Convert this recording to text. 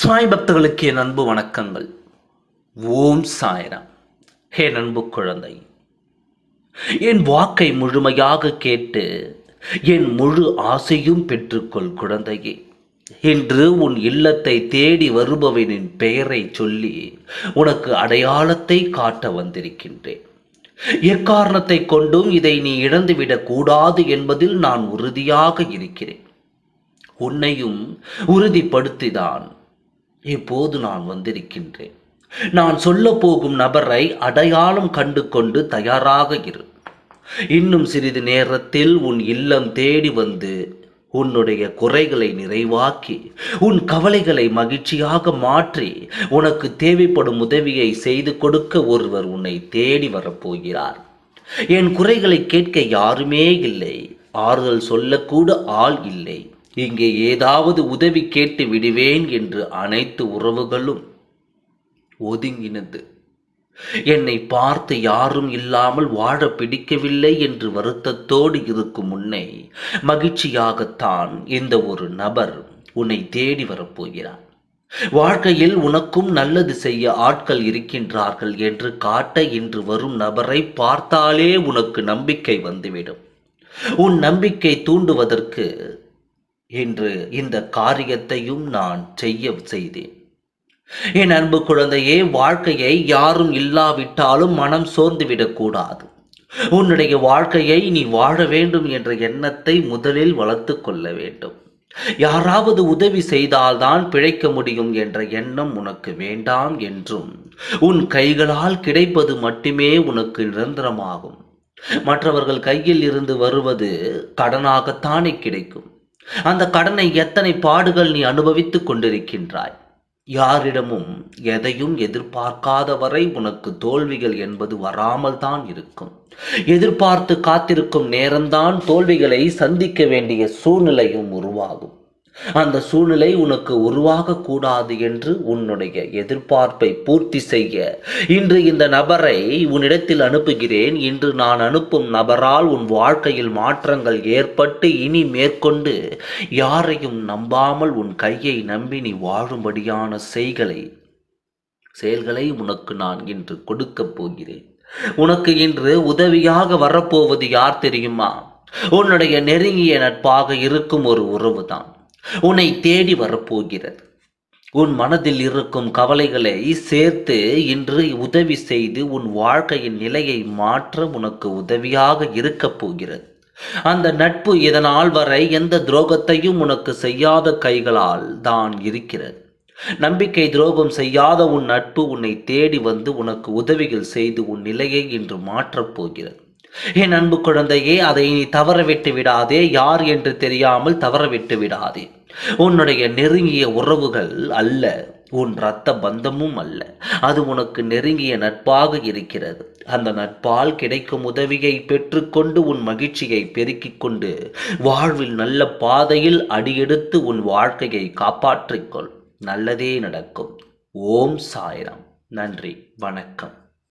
சாய் பக்தர்களுக்கு என் அன்பு வணக்கங்கள். ஓம் சாய்ராம். ஹே நண்பு குழந்தை. என் வாக்கை முழுமையாக கேட்டு என் முழு ஆசையும் பெற்றுக்கொள் குழந்தையே. இன்று உன் இல்லத்தை தேடி வருபவனின் பெயரை சொல்லி உனக்கு அடையாளத்தை காட்ட வந்திருக்கின்றேன். எக்காரணத்தை கொண்டும் இதை நீ இழந்துவிடக் கூடாது என்பதில் நான் உறுதியாக இருக்கிறேன். உன்னையும் உறுதிப்படுத்திதான் இப்போது நான் வந்திருக்கின்றேன். நான் சொல்ல போகும் நபரை அடையாளம் கண்டு கொண்டு தயாராக இரு. இன்னும் சிறிது நேரத்தில் உன் இல்லம் தேடி வந்து உன்னுடைய குறைகளை நிறைவாக்கி உன் கவலைகளை மகிழ்ச்சியாக மாற்றி உனக்கு தேவைப்படும் உதவியை செய்து கொடுக்க ஒருவர் உன்னை தேடி வரப்போகிறார். என் குறைகளை கேட்க யாருமே இல்லை. ஆறுதல் சொல்லக்கூட ஆள் இல்லை. இங்கே ஏதாவது உதவி கேட்டு விடுவேன் என்று அனைத்து உறவுகளும் ஒதுங்கினது. என்னை பார்த்து யாரும் இல்லாமல் வாழ பிடிக்கவில்லை என்று வருத்தத்தோடு இருக்கும் முன்னே மகிழ்ச்சியாகத்தான் இந்த ஒரு நபர் உன்னை தேடி வரப்போகிறார். வாழ்க்கையில் உனக்கும் நல்லது செய்ய ஆட்கள் இருக்கின்றார்கள் என்று காட்ட இன்று வரும் நபரை பார்த்தாலே உனக்கு நம்பிக்கை வந்துவிடும். உன் நம்பிக்கை தூண்டுவதற்கு இன்று இந்த காரியத்தையும் நான் செய்ய செய்தேன். என் அன்பு குழந்தையே வாழ்க்கையை யாரும் இல்லாவிட்டாலும் மனம் சோர்ந்துவிடக்கூடாது உன்னுடைய வாழ்க்கையை நீ வாழ வேண்டும் என்ற எண்ணத்தை முதலில் வளர்த்து கொள்ள வேண்டும். யாராவது உதவி செய்தால்தான் பிழைக்க முடியும் என்ற எண்ணம் உனக்கு வேண்டாம் என்றும் உன் கைகளால் கிடைப்பது மட்டுமே உனக்கு நிரந்தரமாகும். மற்றவர்கள் கையில் இருந்து வருவது கடனாகத்தானே கிடைக்கும். அந்த கடனை எத்தனை பாடுகள் நீ அனுபவித்துக் கொண்டிருக்கின்றாய்? யாரிடமும் எதையும் எதிர்பார்க்காத வரை உனக்கு தோல்விகள் என்பது வராமல் தான் இருக்கும். எதிர்பார்த்து காத்திருக்கும் நேரம்தான் தோல்விகளை சந்திக்க வேண்டிய சூழ்நிலையும் உருவாகும். அந்த சூழ்நிலை உனக்கு உருவாகக்கூடாது என்று உன்னுடைய எதிர்பார்ப்பை பூர்த்தி செய்ய. இன்று இந்த நபரை உன்னிடத்தில் அனுப்புகிறேன். இன்று நான் அனுப்பும் நபரால் உன் வாழ்க்கையில் மாற்றங்கள் ஏற்பட்டு இனி மேற்கொண்டு யாரையும் நம்பாமல் உன் கையை நம்பி நீ வாழும்படியான செய்களை செயல்களை உனக்கு நான் இன்று கொடுக்கப் போகிறேன். உனக்கு இன்று உதவியாக வரப்போவது யார் தெரியுமா? உன்னுடைய நெருங்கிய நட்பாக இருக்கும் ஒரு உறவுதான். உன்னை தேடி வரப்போகிறது. உன் மனதில் இருக்கும் கவலைகளை சேர்த்து இன்று உதவி செய்து உன் வாழ்க்கையின் நிலையை மாற்ற உனக்கு உதவியாக இருக்கப் போகிறது. அந்த நட்பு இதனால் வரை எந்த துரோகத்தையும் உனக்கு செய்யாத கைகளால் தான் இருக்கிறது. நம்பிக்கை துரோகம் செய்யாத உன் நட்பு உன்னை தேடி வந்து உனக்கு உதவிகள் செய்து உன் நிலையை இன்று மாற்றப் போகிறது. என் அன்பு குழந்தையே அதை நீ தவற விட்டு விடாதே. யார் என்று தெரியாமல் தவற விட்டு விடாதே. உன்னுடைய நெருங்கிய உறவுகள் அல்ல உன் இரத்த பந்தமும் அல்ல. அது உனக்கு நெருங்கிய நட்பாக இருக்கிறது. அந்த நட்பால் கிடைக்கும் உதவியை பெற்றுக்கொண்டு உன் மகிழ்ச்சியை பெருக்கிக் கொண்டு வாழ்வில் நல்ல பாதையில் அடியெடுத்து உன் வாழ்க்கையை காப்பாற்றிக்கொள் நல்லதே நடக்கும். ஓம் சாய்ராம். நன்றி. வணக்கம்.